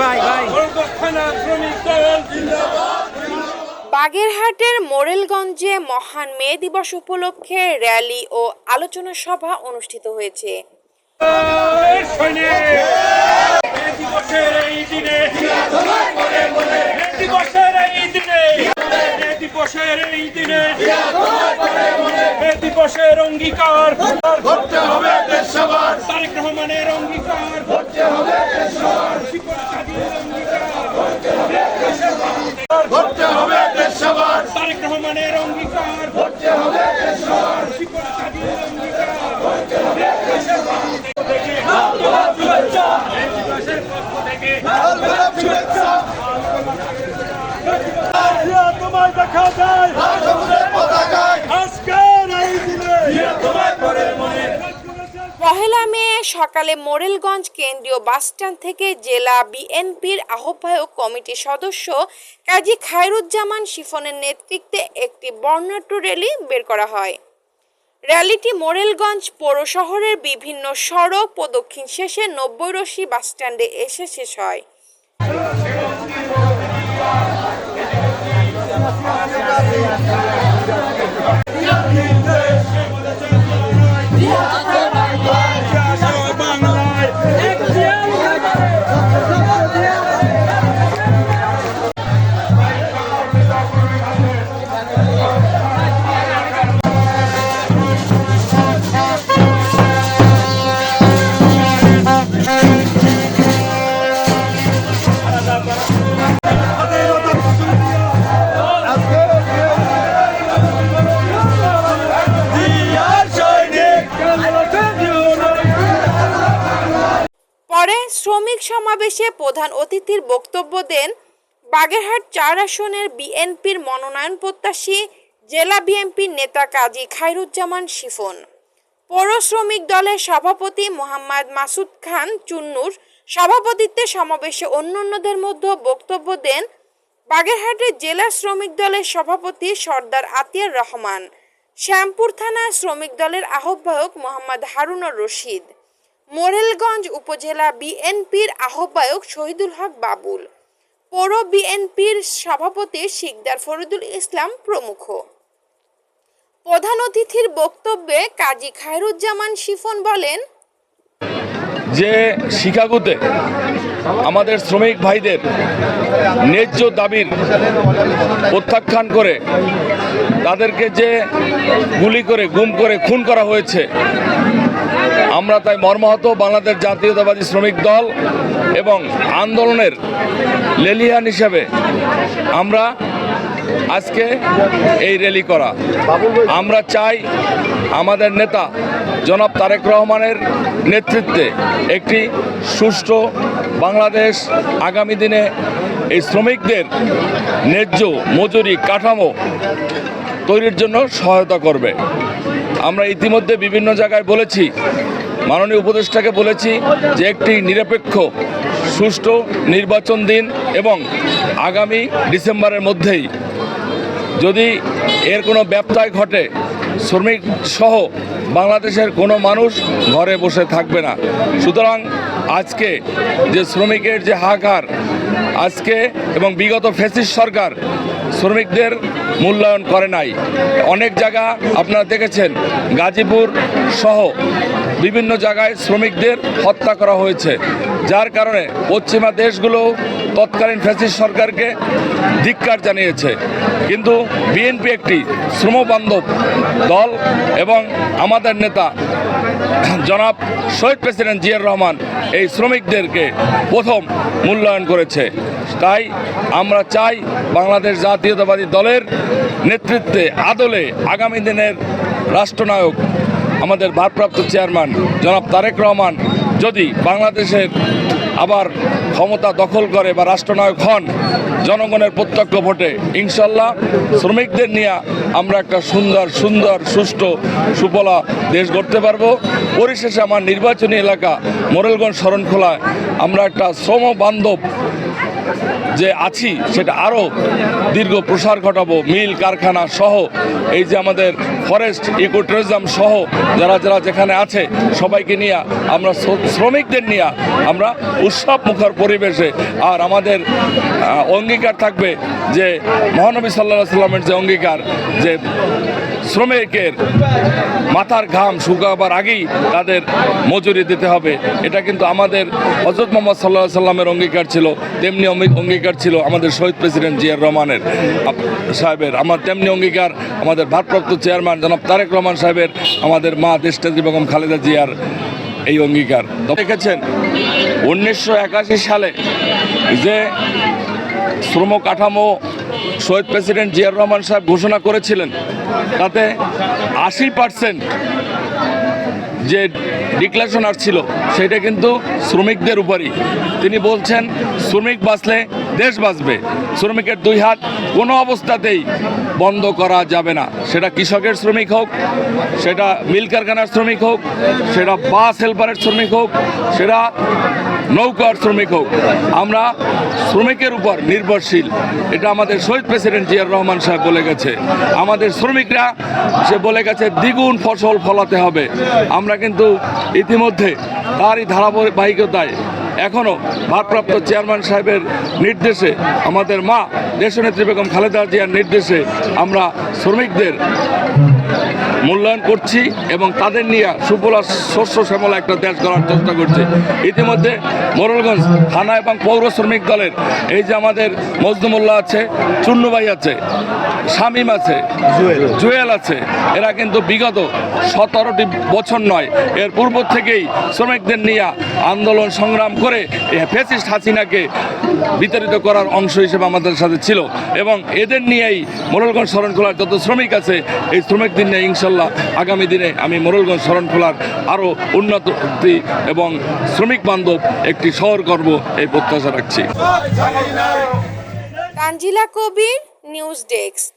ভাই ভাই কলকারখানা শ্রমিক দল জিন্দাবাদ বাগেরহাটের মোরেলগঞ্জে মহান মে দিবস উপলক্ষে র্যালি ও আলোচনা সভা অনুষ্ঠিত হয়েছে। জয় সৈনিক মে দিবসের এই দিনে মে দিবসের এই দিনে মে দিবসের এই দিনে মে দিবসের অঙ্গীকার করতে হবে দেশ সবার তারেক রহমানের অঙ্গীকার করতে হবে দেশ সবার করতে হবে দেশ সবার তারেক রহমানের অঙ্গীকার করতে হবে দেশ সবার শিকড় স্বাধীন অঙ্গীকার করতে হবে দেশ সবার থেকে শুভেচ্ছা এই দিবসের পক্ষ থেকে শুভেচ্ছা তোমায় দেখা যায় আজকের এই দিনে তোমায় করে মনে পহেলা মে সকালে মোরেলগঞ্জ কেন্দ্রীয় বাসস্ট্যান্ড থেকে জেলা বিএনপির আহ্বায়ক কমিটির সদস্য কাজী খায়রুজ্জামান শিফনের নেতৃত্বে একটি বর্ণাঢ্য র্যালি বের করা হয়। র্যালিটি মোরেলগঞ্জ পৌর শহরের বিভিন্ন সড়ক প্রদক্ষিণ শেষে নব্বই রশি বাসস্ট্যান্ডে এসে শেষ হয়। সমাবেশে প্রধান অতিথির বক্তব্য দেন বাগেরহাট চার আসনের বিএনপির মনোনয়ন প্রত্যাশী জেলা বিএনপির নেতা কাজী খায়রুজ্জামান শিফন। পৌর শ্রমিক দলের সভাপতি মোহাম্মদ মাসুদ খান চুন্নুর সভাপতিত্বে সমাবেশে অন্যান্যদের মধ্যে বক্তব্য দেন বাগেরহাটের জেলা শ্রমিক দলের সভাপতি সর্দার আতিয়ার রহমান, শ্যামপুর থানা শ্রমিক দলের আহ্বায়ক মোহাম্মদ হারুনুর রশিদ। মোরেলগঞ্জ উপজেলা বিএনপির আহ্বায়ক শহীদুল হক বাবুল। পৌর বিএনপির সভাপতি শিকদার ফরিদুল ইসলাম প্রমুখ। প্রধান অতিথির বক্তব্যে কাজী খায়রুজ্জামান শিফন বলেন, যে শিকাগোতে আমাদের শ্রমিক ভাইদের ন্যায্য দাবির প্রত্যাখ্যান করে তাদেরকে যে গুলি করে, গুম করে, খুন করা হয়েছে আমরা তাই মর্মাহত বাংলাদেশ জাতীয়তাবাদী শ্রমিক দল এবং আন্দোলনের লেলিহান হিসাবে আমরা আজকে এই র্যালি করা। আমরা চাই আমাদের নেতা জনাব তারেক রহমানের নেতৃত্বে একটি সুষ্ঠু বাংলাদেশ আগামী দিনে এই শ্রমিকদের ন্যায্য মজুরি কাঠামো তৈরির জন্য সহায়তা করবে। আমরা ইতিমধ্যে বিভিন্ন জায়গায় বলেছি, মাননীয় উপদেষ্টাকে বলেছি যে একটি নিরপেক্ষ, সুষ্ঠু নির্বাচন দিন এবং আগামী ডিসেম্বরের মধ্যেই যদি এর কোনো ব্যবসায় ঘটে, শ্রমিক সহ বাংলাদেশের কোনো মানুষ ঘরে বসে থাকবে না। সুতরাং আজকে যে শ্রমিকের যে হাহাকার, আজকে এবং বিগত ফেসিস সরকার শ্রমিকদের মূল্যায়ন করে নাই। অনেক জায়গা আপনারা দেখেছেন, গাজীপুর সহ বিভিন্ন জায়গায় শ্রমিকদের হত্যা করা হয়েছে। যার কারণে পশ্চিমা দেশগুলো তৎকালীন ফ্যাসিস সরকারকে ধিক্কার জানিয়েছে। কিন্তু বিএনপি একটি শ্রমবান্ধব দল এবং আমাদের নেতা জনাব শহীদ প্রেসিডেন্ট জিয়ার রহমান এই শ্রমিকদেরকে প্রথম মূল্যায়ন করেছে। তাই আমরা চাই বাংলাদেশ জাতীয়তাবাদী দলের নেতৃত্বে আদলে আগামী দিনের রাষ্ট্রনায়ক আমাদের ভারপ্রাপ্ত চেয়ারম্যান জনাব তারেক রহমান যদি বাংলাদেশের আবার ক্ষমতা দখল করে বা রাষ্ট্রনায়ক হন, জনগণের প্রত্যক্ষ ভোটে। ইনশাল্লাহ শ্রমিকদের নিয়ে আমরা একটা সুন্দর সুন্দর, সুষ্ঠু, সুফলা দেশ গড়তে পারব। পরিশেষে আমার নির্বাচনী এলাকা মোরেলগঞ্জ শরণখোলায় আমরা একটা শ্রম বান্ধব যে আছি, সেটা আরও দীর্ঘ প্রসার ঘটাবো। মিল, কারখানা সহ এই যে আমাদের ফরেস্ট ইকো ট্যুরিজম সহ যারা যারা যেখানে আছে, সবাইকে নিয়ে আমরা শ্রমিকদের নিয়ে আমরা উৎসব মুখর পরিবেশে আর আমাদের অঙ্গীকার থাকবে যে মহানবী সাল্লাহ সাল্লামের যে অঙ্গীকার, যে শ্রমিকের মাথার ঘাম শুকাবার আগেই তাদের মজুরি দিতে হবে। এটা কিন্তু আমাদের হজরত মোহাম্মদ সাল্লাহ সাল্লামের অঙ্গীকার ছিল, তেমনি অঙ্গী- অঙ্গীকার ছিল আমাদের শহীদ প্রেসিডেন্ট জিয়ার রহমানের। সাহেবের আমার তেমনি অঙ্গীকার আমাদের ভারপ্রাপ্ত চেয়ারম্যান জনাব তারেক রহমান সাহেবের, আমাদের মা দেশটাজি বেগম খালেদা জিয়ার এই অঙ্গীকার। দেখেছেন? উনিশশো একাশি সালে যে শ্রম কাঠামো শহীদ প্রেসিডেন্ট জিয়ার রহমান সাহেব ঘোষণা করেছিলেন তাতে আশি পার্সেন্ট যে ডিক্লারেশন ছিল সেটা কিন্তু শ্রমিকদের উপরই। তিনি বলছেন, শ্রমিক বাঁচলে দেশ বাঁচবে, শ্রমিকের দুই হাত কোনো অবস্থাতেই বন্ধ করা যাবে না। সেটা কৃষকের শ্রমিক হোক, সেটা মিল কারখানার শ্রমিক হোক, সেটা বাস হেল্পারের শ্রমিক হোক, সেটা নৌকার শ্রমিক হোক, আমরা শ্রমিকের উপর নির্ভরশীল। এটা আমাদের শহীদ প্রেসিডেন্ট জিয়ার রহমান সাহেব বলে গেছে। আমাদের শ্রমিকরা সে বলে গেছে, দ্বিগুণ ফসল ফলাতে হবে। আমরা কিন্তু ইতিমধ্যে তারই ধারাবাহিকতায় এখনও ভারপ্রাপ্ত চেয়ারম্যান সাহেবের নির্দেশে, আমাদের মা দেশনেত্রী বেগম খালেদা জিয়ার নির্দেশে আমরা শ্রমিকদের মূল্যায়ন করছি এবং তাদের নিয়ে সুফলা শস্য শ্যামলা একটা দেশ গড়ার চেষ্টা করছি। ইতিমধ্যে মোরলগঞ্জ থানা এবং পৌর শ্রমিক দলের এই যে আমাদের মজদুমুল্লাহ আছে, চুন্নু ভাই আছে, শামীম আছে, জুয়েল আছে, এরা কিন্তু বিগত সতেরোটি বছর নয়, এর পূর্ব থেকেই শ্রমিকদের নিয়ে আন্দোলন সংগ্রাম করে ফেসিস্ট হাসিনাকে বিতাড়িত করার অংশ হিসেবে আমাদের সাথে ছিল এবং এদের নিয়েই মোরলগঞ্জ শরণখোলার যত শ্রমিক আছে, এই শ্রমিকদের নিয়ে ইনশাল্লাহ আগামী দিনে আমি মোরলগঞ্জ শরণখোলার আরও উন্নতি এবং শ্রমিক বান্ধব একটি শহর করব এই প্রত্যাশা রাখছি। Tanzila Kabir news desk.